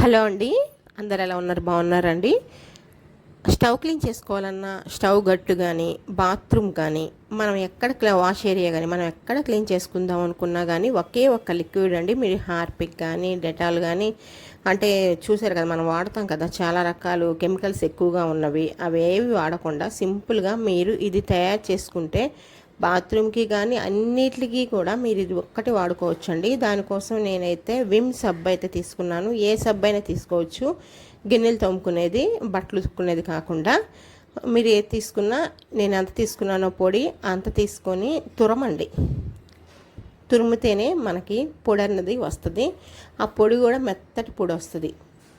Hello అండి. అందరు ఎలా ఉన్నారు? బాగున్నారండి? స్టవ్ క్లీన్ చేసుకోవాలన్నా స్టవ్ గట్టు కానీ బాత్రూమ్ కానీ మనం ఎక్కడ వాష్ ఏరియా కానీ మనం ఎక్కడ క్లీన్ చేసుకుందాం అనుకున్నా కానీ ఒకే ఒక్క లిక్విడ్ అండి. మీరు హార్పిక్ కానీ డెటాల్ కానీ అంటే చూసారు కదా మనం వాడతాం కదా చాలా రకాలు కెమికల్స్ ఎక్కువగా ఉన్నవి. అవి ఏవి వాడకుండా సింపుల్గా మీరు ఇది తయారు చేసుకుంటే బాత్రూమ్కి కానీ అన్నిటికీ కూడా మీరు ఇది ఒక్కటి వాడుకోవచ్చండి. దానికోసం నేనైతే విమ్ సబ్ అయితే తీసుకున్నాను. ఏ సబ్ అయినా తీసుకోవచ్చు. గిన్నెలు తోముకునేది బట్టలు ఉతుక్కునేది కాకుండా. మీరు ఏది తీసుకున్నా నేను ఎంత తీసుకున్నానో పొడి అంత తీసుకొని తురమండి. తురిమితేనే మనకి పొడి అన్నది వస్తుంది. ఆ పొడి కూడా మెత్తటి పొడి వస్తుంది.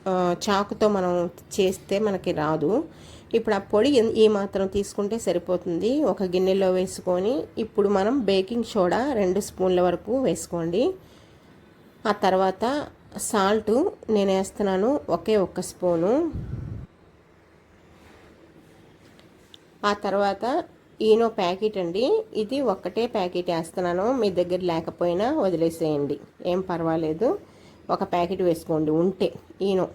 చాకుతో మనం చేస్తే మనకి రాదు. ఇప్పుడు ఆ పొడి ఈ మాత్రం తీసుకుంటే సరిపోతుంది. ఒక గిన్నెలో వేసుకొని ఇప్పుడు మనం బేకింగ్ సోడా రెండు స్పూన్ల వరకు వేసుకోండి. ఆ తర్వాత సాల్ట్ నేను వేస్తున్నాను ఒకే ఒక్క స్పూను. ఆ తర్వాత ఈనో ప్యాకెట్ అండి. ఇది ఒక్కటే ప్యాకెట్ వేస్తున్నాను. మీ దగ్గర లేకపోయినా వదిలేసేయండి. ఏం పర్వాలేదు. ఒక ప్యాకెట్ వేసుకోండి ఉంటే ఈనో.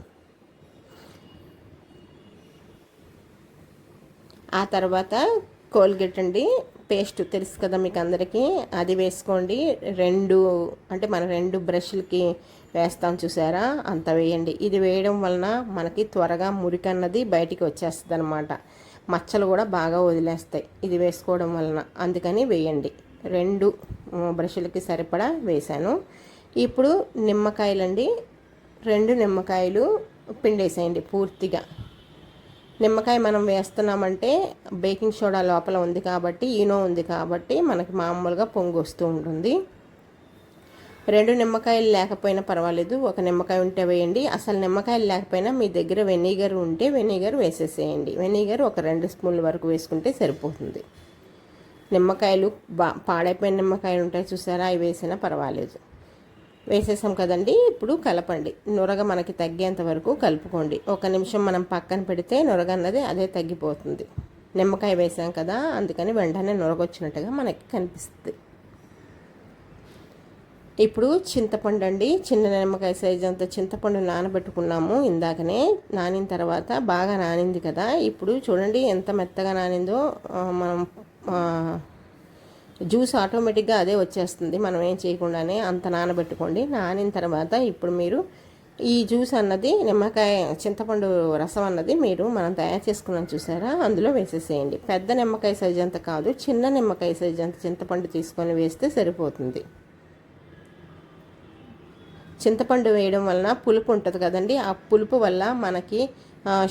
ఆ తర్వాత కోల్గేట్ అండి పేస్ట్ తెలుసు కదా మీకు అందరికీ అది వేసుకోండి. రెండు అంటే మన రెండు బ్రష్లకి వేస్తాం చూసారా అంత వేయండి. ఇది వేయడం వలన మనకి త్వరగా మురికి అన్నది బయటికి వచ్చేస్తుంది అనమాట మచ్చలు కూడా బాగా వదిలేస్తాయి ఇది వేసుకోవడం వలన. అందుకని వేయండి. రెండు బ్రష్లకి సరిపడా వేశాను. ఇప్పుడు నిమ్మకాయలండి. రెండు నిమ్మకాయలు పిండేసేయండి పూర్తిగా. నిమ్మకాయ మనం వేస్తున్నామంటే బేకింగ్ సోడా లోపల ఉంది కాబట్టి ఈనో ఉంది కాబట్టి మనకి మామూలుగా పొంగు వస్తూ ఉంటుంది. రెండు నిమ్మకాయలు లేకపోయినా పర్వాలేదు ఒక నిమ్మకాయ ఉంటే వేయండి. అసలు నిమ్మకాయలు లేకపోయినా మీ దగ్గర వెనిగర్ ఉంటే వెనిగర్ వేసేసేయండి. వెనిగర్ ఒక రెండు స్పూన్ల వరకు వేసుకుంటే సరిపోతుంది. నిమ్మకాయలు బా పాడైపోయిన నిమ్మకాయలు ఉంటాయి చూసారా? అవి వేసినా పర్వాలేదు. వేసేసాం కదండి. ఇప్పుడు కలపండి. నురగ మనకి తగ్గేంత వరకు కలుపుకోండి. ఒక నిమిషం మనం పక్కన పెడితే నురగ అన్నది అదే తగ్గిపోతుంది. నిమ్మకాయ వేసాం కదా అందుకని వెంటనే నురగొచ్చినట్టుగా మనకి కనిపిస్తుంది. ఇప్పుడు చింతపండు అండి. చిన్న నిమ్మకాయ సైజు అంత చింతపండు నానబెట్టుకున్నాము. ఇందాకనే నానిన తర్వాత బాగా నానింది కదా. ఇప్పుడు చూడండి ఎంత మెత్తగా నానిందో మనం జ్యూస్ ఆటోమేటిక్గా అదే వచ్చేస్తుంది. మనం ఏం చేయకుండానే అంత నానబెట్టుకోండి. నానిన తర్వాత ఇప్పుడు మీరు ఈ జ్యూస్ అన్నది నిమ్మకాయ చింతపండు రసం అన్నది మీరు మనం తయారు చేసుకున్నాం చూసారా? అందులో వేసేసేయండి. పెద్ద నిమ్మకాయ సైజ్ అంత కాదు. చిన్న నిమ్మకాయ సైజ్ అంత చింతపండు తీసుకొని వేస్తే సరిపోతుంది. చింతపండు వేయడం వలన పులుపు ఉంటుంది కదండి. ఆ పులుపు వల్ల మనకి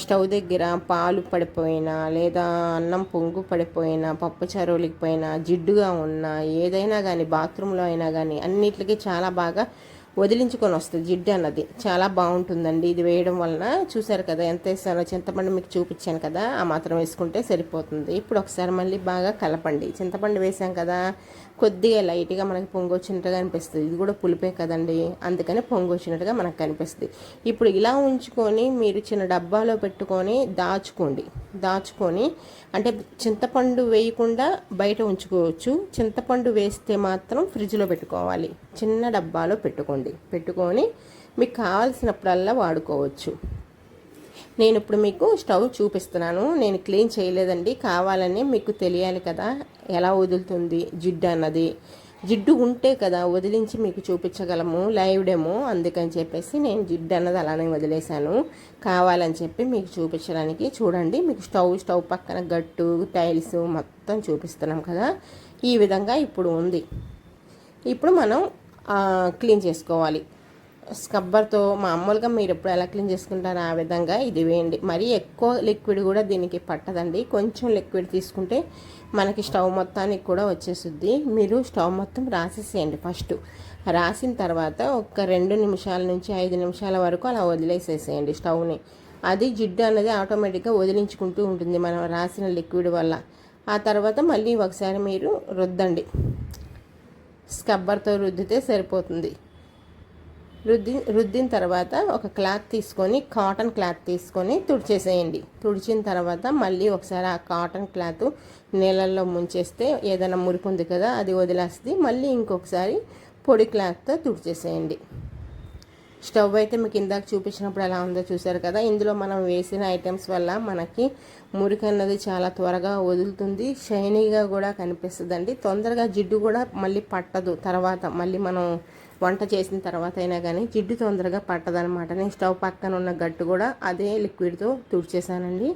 స్టవ్ దగ్గర పాలు పడిపోయినా లేదా అన్నం పొంగు పడిపోయినా పప్పు చరువులికిపోయినా జిడ్డుగా ఉన్నా ఏదైనా కానీ బాత్రూంలో అయినా కానీ అన్నిటికీ చాలా బాగా వదిలించుకొని వస్తుంది జిడ్డు అన్నది. చాలా బాగుంటుందండి. ఇది వేయడం వలన చూసారు కదా ఎంత వేసానో చింతపండు మీకు చూపించాను కదా ఆ మాత్రం వేసుకుంటే సరిపోతుంది. ఇప్పుడు ఒకసారి మళ్ళీ బాగా కలపండి. చింతపండు వేసాం కదా కొద్దిగా లైట్గా మనకి పొంగొచ్చినట్టుగా అనిపిస్తుంది. ఇది కూడా పులిపే కదండి అందుకని పొంగొచ్చినట్టుగా మనకు కనిపిస్తుంది. ఇప్పుడు ఇలా ఉంచుకొని మీరు చిన్న డబ్బాలో పెట్టుకొని దాచుకోండి. దాచుకొని అంటే చింతపండు వేయకుండా బయట ఉంచుకోవచ్చు. చింతపండు వేస్తే మాత్రం ఫ్రిడ్జ్లో పెట్టుకోవాలి. చిన్న డబ్బాలో పెట్టుకోండి. పెట్టుకొని మీకు కావాల్సినప్పుడల్లా వాడుకోవచ్చు. నేను ఇప్పుడు మీకు స్టవ్ చూపిస్తున్నాను. నేను క్లీన్ చేయలేదండి. కావాలని మీకు తెలియాలి కదా ఎలా వదులుతుంది జిడ్డు అన్నది. జిడ్డు ఉంటే కదా వదిలించి మీకు చూపించగలము లైవ్ డెమో అందుకని చెప్పేసి నేను జిడ్డు అన్నది అలానే వదిలేశాను. కావాలని చెప్పి మీకు చూపించడానికి చూడండి. మీకు స్టవ్ స్టవ్ పక్కన గట్టు టైల్స్ మొత్తం చూపిస్తున్నాం కదా. ఈ విధంగా ఇప్పుడు ఉంది. ఇప్పుడు మనం క్లీన్ చేసుకోవాలి. స్కబ్బర్తో మామూలుగా మీరు ఎప్పుడు ఎలా క్లీన్ చేసుకుంటారో ఆ విధంగా ఇది వేయండి. మరీ ఎక్కువ లిక్విడ్ కూడా దీనికి పట్టదండి. కొంచెం లిక్విడ్ తీసుకుంటే మనకి స్టవ్ మొత్తానికి కూడా వచ్చేస్తుంది మీరు స్టవ్ మొత్తం రాసేసేయండి ఫస్ట్. రాసిన తర్వాత ఒక రెండు నిమిషాల నుంచి ఐదు నిమిషాల వరకు అలా వదిలేసేసేయండి స్టవ్ని. అది జిడ్డు అన్నది ఆటోమేటిక్గా వదిలించుకుంటూ ఉంటుంది మనం రాసిన లిక్విడ్ వల్ల. ఆ తర్వాత మళ్ళీ ఒకసారి మీరు రుద్దండి. స్కబ్బర్తో రుద్దితే సరిపోతుంది. రుద్ది రుద్దిన తర్వాత ఒక క్లాత్ తీసుకొని కాటన్ క్లాత్ తీసుకొని తుడిచేసేయండి. తుడిచిన తర్వాత మళ్ళీ ఒకసారి ఆ కాటన్ క్లాత్ నీళ్ళల్లో ముంచేస్తే ఏదైనా మురికి ఉంది కదా అది వదిలేస్తుంది. మళ్ళీ ఇంకొకసారి పొడి క్లాత్తో తుడిచేసేయండి. స్టవ్ అయితే మీకు ఇందాక చూపించినప్పుడు ఎలా ఉందో చూసారు కదా. ఇందులో మనం వేసిన ఐటమ్స్ వల్ల మనకి మురికి అన్నది చాలా త్వరగా వదులుతుంది. షైనీగా కూడా కనిపిస్తుందండి. తొందరగా జిడ్డు కూడా మళ్ళీ పట్టదు తర్వాత. మళ్ళీ మనం వంట చేసిన తర్వాత అయినా కానీ జిడ్డు తొందరగా పట్టదనమాట నేను స్టవ్ పక్కన ఉన్న గట్టు కూడా అదే లిక్విడ్తో తుడిచేసానండి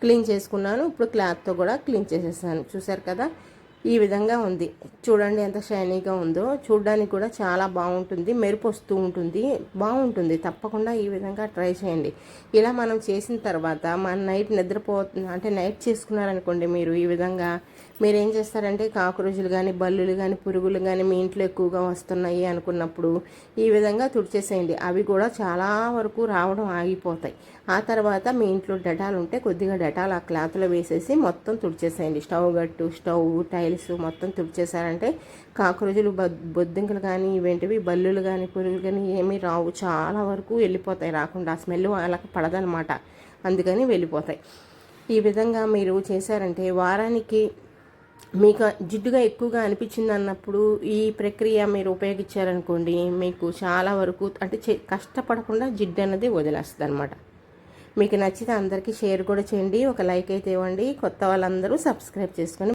క్లీన్ చేసుకున్నాను. ఇప్పుడు క్లాత్తో కూడా క్లీన్ చేసేసాను. చూసారు కదా? ఈ విధంగా ఉంది. చూడండి ఎంత షైనీగా ఉందో. చూడడానికి కూడా చాలా బాగుంటుంది. మెరుపు వస్తూ ఉంటుంది. బాగుంటుంది. తప్పకుండా ఈ విధంగా ట్రై చేయండి. ఇలా మనం చేసిన తర్వాత మన నైట్ నిద్రపో అంటే నైట్ చేసుకున్నారనుకోండి మీరు ఈ విధంగా మీరు ఏం చేస్తారంటే కాక్రోచులు కానీ బల్లులు కానీ పురుగులు కానీ మీ ఇంట్లో ఎక్కువగా వస్తున్నాయి అనుకున్నప్పుడు ఈ విధంగా తుడిచేసేయండి. అవి కూడా చాలా వరకు రావడం ఆగిపోతాయి. ఆ తర్వాత మీ ఇంట్లో డెటాల్ ఉంటే కొద్దిగా డెటాల్ ఆ క్లాత్లో వేసేసి మొత్తం తుడిచేసేయండి. స్టవ్ గట్టు స్టవ్ టైల్ టైల్స్ మొత్తం తుడిచేశారంటే కాక్రోచులు బొద్దింకలు కానీ ఇవేంటివి బల్లులు కానీ పురుగులు కానీ ఏమీ రావు. చాలా వరకు వెళ్ళిపోతాయి రాకుండా. ఆ స్మెల్ వాళ్ళకి పడదనమాట. అందుకని వెళ్ళిపోతాయి. ఈ విధంగా మీరు చేశారంటే వారానికి మీకు జిడ్డుగా ఎక్కువగా అనిపించింది అన్నప్పుడు ఈ ప్రక్రియ మీరు ఉపయోగించారనుకోండి మీకు చాలా వరకు అంటే కష్టపడకుండా జిడ్డు అనేది వదిలేస్తుంది అనమాట మీకు నచ్చితే అందరికీ షేర్ కూడా చేయండి. ఒక లైక్ అయితే ఇవ్వండి. కొత్త వాళ్ళందరూ సబ్స్క్రైబ్ చేసుకొని